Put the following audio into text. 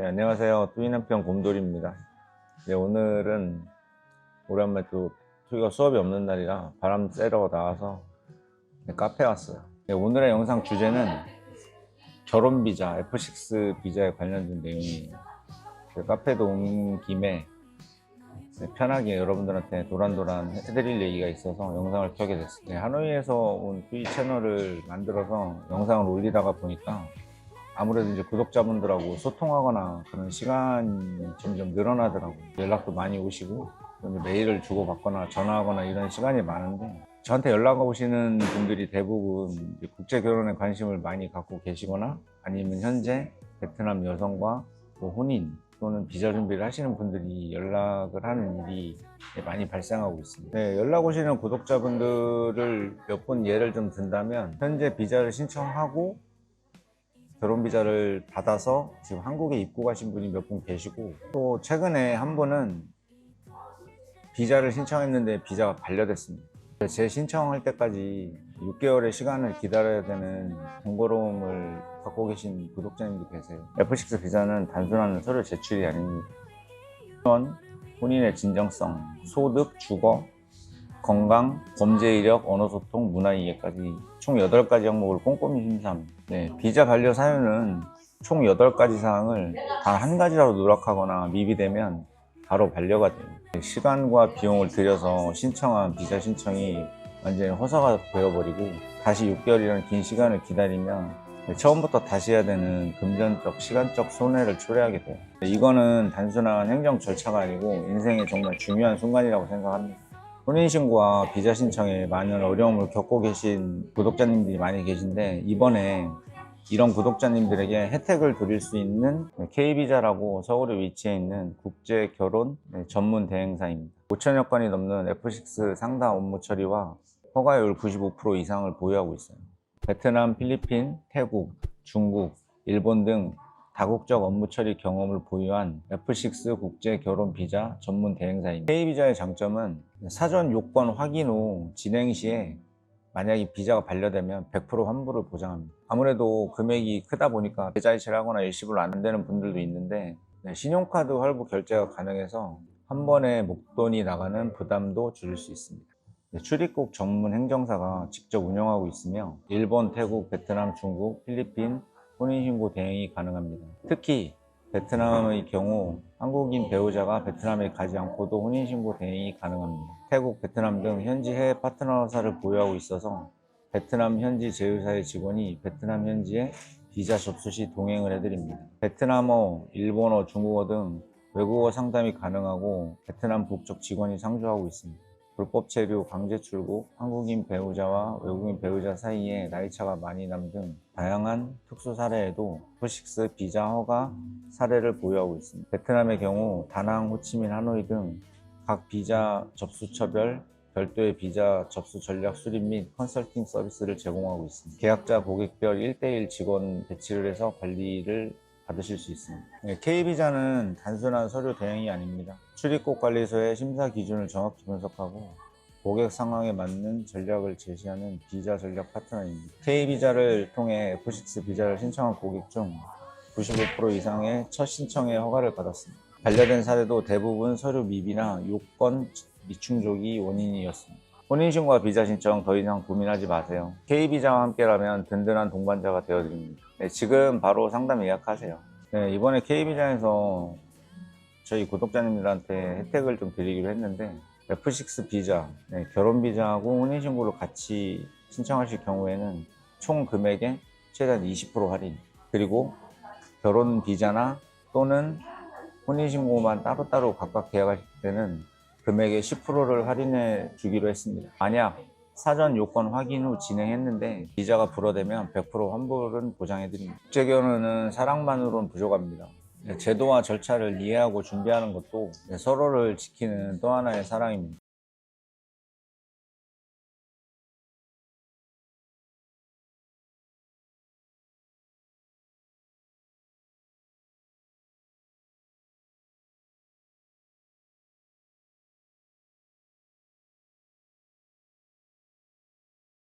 네, 안녕하세요. 뚜이 남편 곰돌이입니다. 네, 오늘은 오랜만에 또 뚜이가 수업이 없는 날이라 바람 쐬러 나와서 네, 카페 왔어요. 네, 오늘의 영상 주제는 결혼 비자, F6 비자에 관련된 내용이에요. 그 카페도 온 김에 네, 편하게 여러분들한테 도란도란 해드릴 얘기가 있어서 영상을 켜게 됐어요. 네, 하노이에서 온 뚜이 채널을 만들어서 영상을 올리다가 보니까 아무래도 이제 구독자분들하고 소통하거나 그런 시간이 점점 늘어나더라고요. 연락도 많이 오시고 메일을 주고받거나 전화하거나 이런 시간이 많은데 저한테 연락 오시는 분들이 대부분 국제 결혼에 관심을 많이 갖고 계시거나 아니면 현재 베트남 여성과 또 혼인 또는 비자 준비를 하시는 분들이 연락을 하는 일이 많이 발생하고 있습니다. 네, 연락 오시는 구독자분들을 몇분 예를 좀 든다면 현재 비자를 신청하고 결혼 비자를 받아서 지금 한국에 입국하신 분이 몇 분 계시고 또 최근에 한 분은 비자를 신청했는데 비자가 반려됐습니다. 제 신청할 때까지 6개월의 시간을 기다려야 되는 번거로움을 갖고 계신 구독자님도 계세요. F6 비자는 단순한 서류 제출이 아닙니다. 현, 혼인의 진정성, 소득, 주거, 건강, 범죄 이력, 언어 소통, 문화 이해까지 총 8가지 항목을 꼼꼼히 심사합니다. 네, 비자 반려 사유는 총 8가지 사항을 단 한 가지라도 누락하거나 미비되면 바로 반려가 돼요. 시간과 비용을 들여서 신청한 비자 신청이 완전히 허사가 되어버리고 다시 6개월이라는 긴 시간을 기다리면 처음부터 다시 해야 되는 금전적, 시간적 손해를 초래하게 돼요. 이거는 단순한 행정 절차가 아니고 인생의 정말 중요한 순간이라고 생각합니다. 혼인신고와 비자 신청에 많은 어려움을 겪고 계신 구독자님들이 많이 계신데 이번에 이런 구독자님들에게 혜택을 드릴 수 있는 K비자라고 서울에 위치해 있는 국제 결혼 전문 대행사입니다. 5천여 건이 넘는 F6 상담 업무 처리와 허가율 95% 이상을 보유하고 있어요. 베트남, 필리핀, 태국, 중국, 일본 등 다국적 업무 처리 경험을 보유한 F6 국제 결혼 비자 전문 대행사입니다. K비자의 장점은 사전 요건 확인 후 진행 시에 만약에 비자가 반려되면 100% 환불을 보장합니다. 아무래도 금액이 크다 보니까 계좌이체를 하거나 일시불로 안 되는 분들도 있는데 네, 신용카드 할부 결제가 가능해서 한 번에 목돈이 나가는 부담도 줄일 수 있습니다. 네, 출입국 전문 행정사가 직접 운영하고 있으며 일본, 태국, 베트남, 중국, 필리핀 혼인신고 대행이 가능합니다. 특히 베트남의 경우 한국인 배우자가 베트남에 가지 않고도 혼인신고 대행이 가능합니다. 태국, 베트남 등 현지 해외 파트너사를 보유하고 있어서 베트남 현지 제휴사의 직원이 베트남 현지에 비자 접수 시 동행을 해드립니다. 베트남어, 일본어, 중국어 등 외국어 상담이 가능하고 베트남 국적 직원이 상주하고 있습니다. 불법 체류, 강제 출국, 한국인 배우자와 외국인 배우자 사이에 나이차가 많이 남 등 다양한 특수 사례에도 F6 비자 허가 사례를 보유하고 있습니다. 베트남의 경우 다낭, 호치민, 하노이 등 각 비자 접수처별 별도의 비자 접수 전략 수립 및 컨설팅 서비스를 제공하고 있습니다. 계약자 고객별 1대1 직원 배치를 해서 관리를 받으실 수 있습니다. 네, K비자는 단순한 서류 대행이 아닙니다. 출입국 관리소의 심사 기준을 정확히 분석하고 고객 상황에 맞는 전략을 제시하는 비자 전략 파트너입니다. K비자를 통해 F6 비자를 신청한 고객 중 95% 이상의 첫 신청에 허가를 받았습니다. 반려된 사례도 대부분 서류 미비나 요건 미충족이 원인이었습니다. 혼인신고와 비자 신청 더 이상 고민하지 마세요. K비자와 함께라면 든든한 동반자가 되어드립니다. 네, 지금 바로 상담 예약하세요. 네, 이번에 K비자에서 저희 구독자님들한테 혜택을 좀 드리기로 했는데 F6 비자, 네, 결혼 비자하고 혼인신고를 같이 신청하실 경우에는 총 금액의 최단 20% 할인 그리고 결혼 비자나 또는 혼인신고만 따로따로 각각 계약하실 때는 금액의 10%를 할인해 주기로 했습니다. 만약 사전 요건 확인 후 진행했는데 비자가 불어되면 100% 환불은 보장해 드립니다. 국제 결혼은 사랑만으로는 부족합니다. 제도와 절차를 이해하고 준비하는 것도 서로를 지키는 또 하나의 사랑입니다.